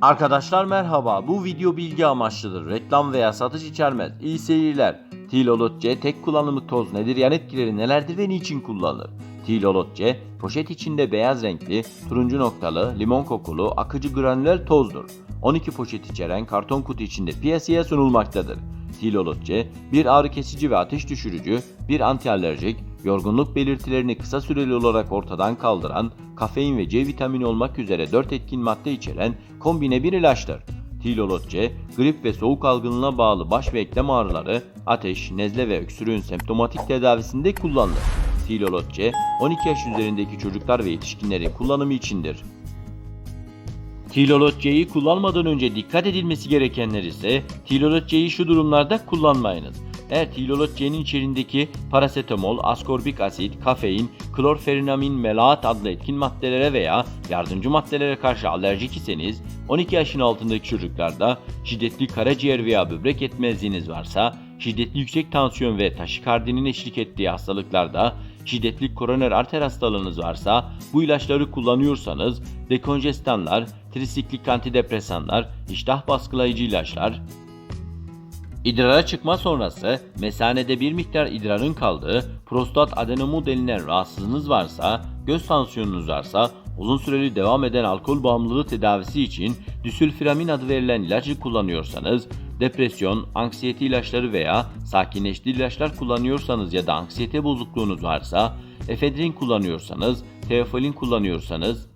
Arkadaşlar merhaba. Bu video bilgi amaçlıdır. Reklam veya satış içermez. İyi seyirler. Tilolot C tek kullanımlık toz nedir? Yan etkileri nelerdir ve niçin kullanılır? Tilolot C poşet içinde beyaz renkli, turuncu noktalı, limon kokulu, akıcı granüler tozdur. 12 poşet içeren karton kutu içinde piyasaya sunulmaktadır. Tilolot C bir ağrı kesici ve ateş düşürücü, bir antialerjik, yorgunluk belirtilerini kısa süreli olarak ortadan kaldıran, kafein ve C vitamini olmak üzere 4 etkin madde içeren kombine bir ilaçtır. Tilolot C, grip ve soğuk algınlığına bağlı baş ve eklem ağrıları, ateş, nezle ve öksürüğün semptomatik tedavisinde kullanılır. Tilolot C, 12 yaş üzerindeki çocuklar ve yetişkinlerin kullanımı içindir. Tilolot C'yi kullanmadan önce dikkat edilmesi gerekenler ise Tilolot C'yi şu durumlarda kullanmayınız. Eğer Tilolot C'nin içerisindeki parasetamol, askorbik asit, kafein, klorferinamin, melaat adlı etkin maddelere veya yardımcı maddelere karşı alerjik iseniz, 12 yaşın altındaki çocuklarda şiddetli karaciğer veya böbrek yetmezliğiniz varsa, şiddetli yüksek tansiyon ve taşikardinin eşlik ettiği hastalıklarda, şiddetli koroner arter hastalığınız varsa, bu ilaçları kullanıyorsanız, dekonjestanlar, trisiklik antidepresanlar, iştah baskılayıcı ilaçlar, İdrara çıkma sonrası mesanede bir miktar idrarın kaldığı prostat adenomu denilen rahatsızlığınız varsa, göz tansiyonunuz varsa, uzun süreli devam eden alkol bağımlılığı tedavisi için düsülfiramin adı verilen ilacı kullanıyorsanız, depresyon, anksiyete ilaçları veya sakinleştirici ilaçlar kullanıyorsanız ya da anksiyete bozukluğunuz varsa, efedrin kullanıyorsanız, teofilin kullanıyorsanız,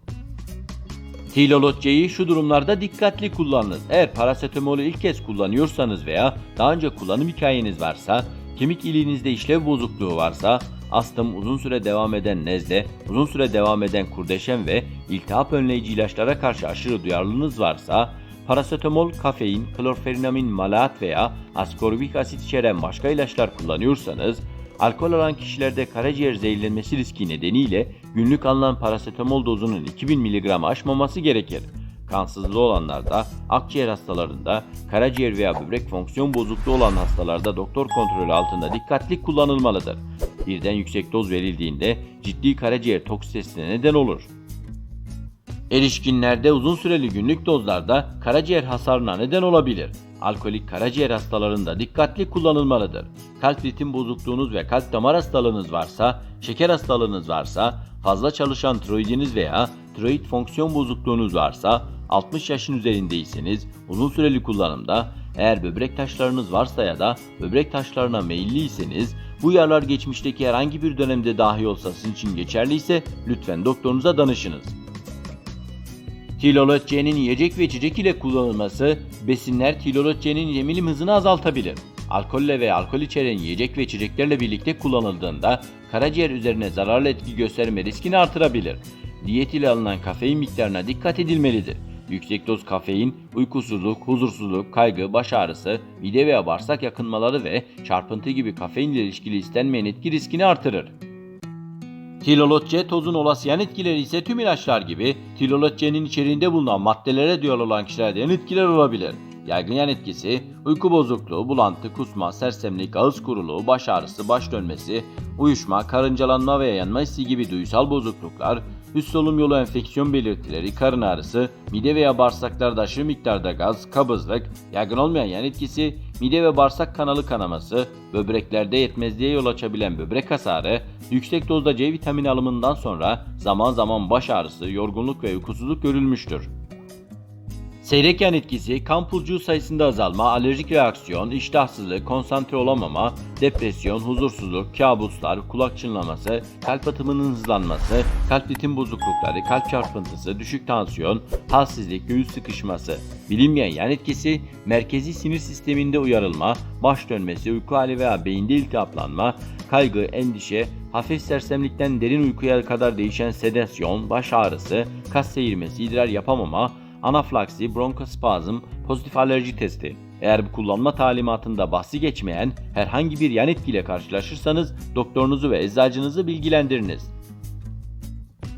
Tilolot C'yi şu durumlarda dikkatli kullanınız. Eğer parasetamolü ilk kez kullanıyorsanız veya daha önce kullanım hikayeniz varsa, kemik iliğinizde işlev bozukluğu varsa, astım, uzun süre devam eden nezle, uzun süre devam eden kurdeşen ve iltihap önleyici ilaçlara karşı aşırı duyarlılığınız varsa, parasetamol, kafein, klorferinamin, malaat veya askorbik asit içeren başka ilaçlar kullanıyorsanız, alkol alan kişilerde karaciğer zehirlenmesi riski nedeniyle günlük alınan parasetamol dozunun 2000 mg aşmaması gerekir. Kansızlığı olanlarda, akciğer hastalarında, karaciğer veya böbrek fonksiyon bozukluğu olan hastalarda doktor kontrolü altında dikkatli kullanılmalıdır. Birden yüksek doz verildiğinde ciddi karaciğer toksitesine neden olur. Erişkinlerde uzun süreli günlük dozlarda karaciğer hasarına neden olabilir. Alkolik karaciğer hastalarında dikkatli kullanılmalıdır. Kalp ritim bozukluğunuz ve kalp damar hastalığınız varsa, şeker hastalığınız varsa, fazla çalışan tiroidiniz veya tiroid fonksiyon bozukluğunuz varsa, 60 yaşın üzerindeyseniz uzun süreli kullanımda, eğer böbrek taşlarınız varsa ya da böbrek taşlarına meyilliyseniz, bu uyarılar geçmişteki herhangi bir dönemde dahi olsa sizin için geçerliyse lütfen doktorunuza danışınız. Tilolot C'nin yiyecek ve içecek ile kullanılması besinler Tilolot C'nin emilim hızını azaltabilir. Alkolle veya alkol içeren yiyecek ve içeceklerle birlikte kullanıldığında karaciğer üzerine zararlı etki gösterme riskini artırabilir. Diyet ile alınan kafein miktarına dikkat edilmelidir. Yüksek doz kafein, uykusuzluk, huzursuzluk, kaygı, baş ağrısı, mide veya bağırsak yakınmaları ve çarpıntı gibi kafein ile ilişkili istenmeyen etki riskini artırır. Tilolot C tozun olası yan etkileri ise tüm ilaçlar gibi Tilolot C'nin içeriğinde bulunan maddelere duyarlı olan kişilerde yan etkiler olabilir. Yaygın yan etkisi, uyku bozukluğu, bulantı, kusma, sersemlik, ağız kuruluğu, baş ağrısı, baş dönmesi, uyuşma, karıncalanma veya yanma hissi gibi duysal bozukluklar, üst solunum yolu enfeksiyon belirtileri, karın ağrısı, mide veya bağırsaklarda aşırı miktarda gaz, kabızlık, yaygın olmayan yan etkisi, mide ve bağırsak kanalı kanaması, böbreklerde yetmezliğe yol açabilen böbrek hasarı, yüksek dozda C vitamini alımından sonra zaman zaman baş ağrısı, yorgunluk ve uykusuzluk görülmüştür. Seyrek yan etkisi, kan pulcuğu sayısında azalma, alerjik reaksiyon, iştahsızlık, konsantre olamama, depresyon, huzursuzluk, kabuslar, kulak çınlaması, kalp atımının hızlanması, kalp ritim bozuklukları, kalp çarpıntısı, düşük tansiyon, halsizlik, göğüs sıkışması. Bilinmeyen yan etkisi, merkezi sinir sisteminde uyarılma, baş dönmesi, uyku hali veya beyinde iltihaplanma, kaygı, endişe, hafif sersemlikten derin uykuya kadar değişen sedasyon, baş ağrısı, kas seyirmesi, idrar yapamama, anaflaksi, bronkospazm, pozitif alerji testi. Eğer bu kullanma talimatında bahsi geçmeyen herhangi bir yan etkiyle karşılaşırsanız doktorunuzu ve eczacınızı bilgilendiriniz.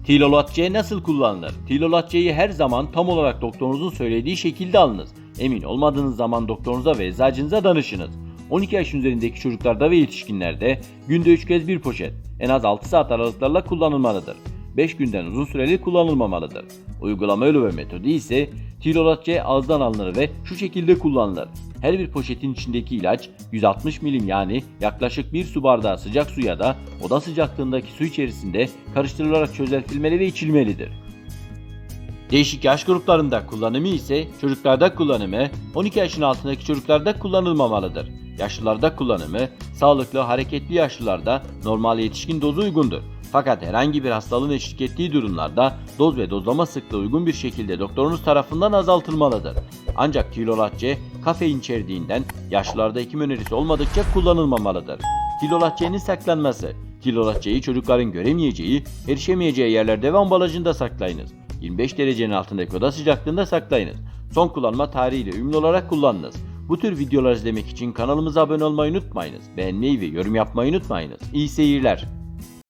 Tilolot C nasıl kullanılır? Tilolot C'yi her zaman tam olarak doktorunuzun söylediği şekilde alınız. Emin olmadığınız zaman doktorunuza ve eczacınıza danışınız. 12 yaş üzerindeki çocuklarda ve yetişkinlerde günde 3 kez bir poşet en az 6 saat aralıklarla kullanılmalıdır. 5 günden uzun süreli kullanılmamalıdır. Uygulama yolu ve metodu ise Tilolat C ağızdan alınır ve şu şekilde kullanılır. Her bir poşetin içindeki ilaç 160 milim yani yaklaşık 1 su bardağı sıcak su ya da oda sıcaklığındaki su içerisinde karıştırılarak çözeltilmeli ve içilmelidir. Değişik yaş gruplarında kullanımı ise çocuklarda kullanımı 12 yaşın altındaki çocuklarda kullanılmamalıdır. Yaşlılarda kullanımı sağlıklı hareketli yaşlılarda normal yetişkin dozu uygundur. Fakat herhangi bir hastalığın eşlik ettiği durumlarda doz ve dozlama sıklığı uygun bir şekilde doktorunuz tarafından azaltılmalıdır. Ancak tilolat C kafein içerdiğinden yaşlılarda hekim önerisi olmadıkça kullanılmamalıdır. Tilolat C'nin saklanması Tilolat C'yi çocukların göremeyeceği, erişemeyeceği yerlerde ve ambalajında saklayınız. 25 derecenin altındaki oda sıcaklığında saklayınız. Son kullanma tarihiyle uyumlu olarak kullanınız. Bu tür videolar izlemek için kanalımıza abone olmayı unutmayınız. Beğenmeyi ve yorum yapmayı unutmayınız. İyi seyirler.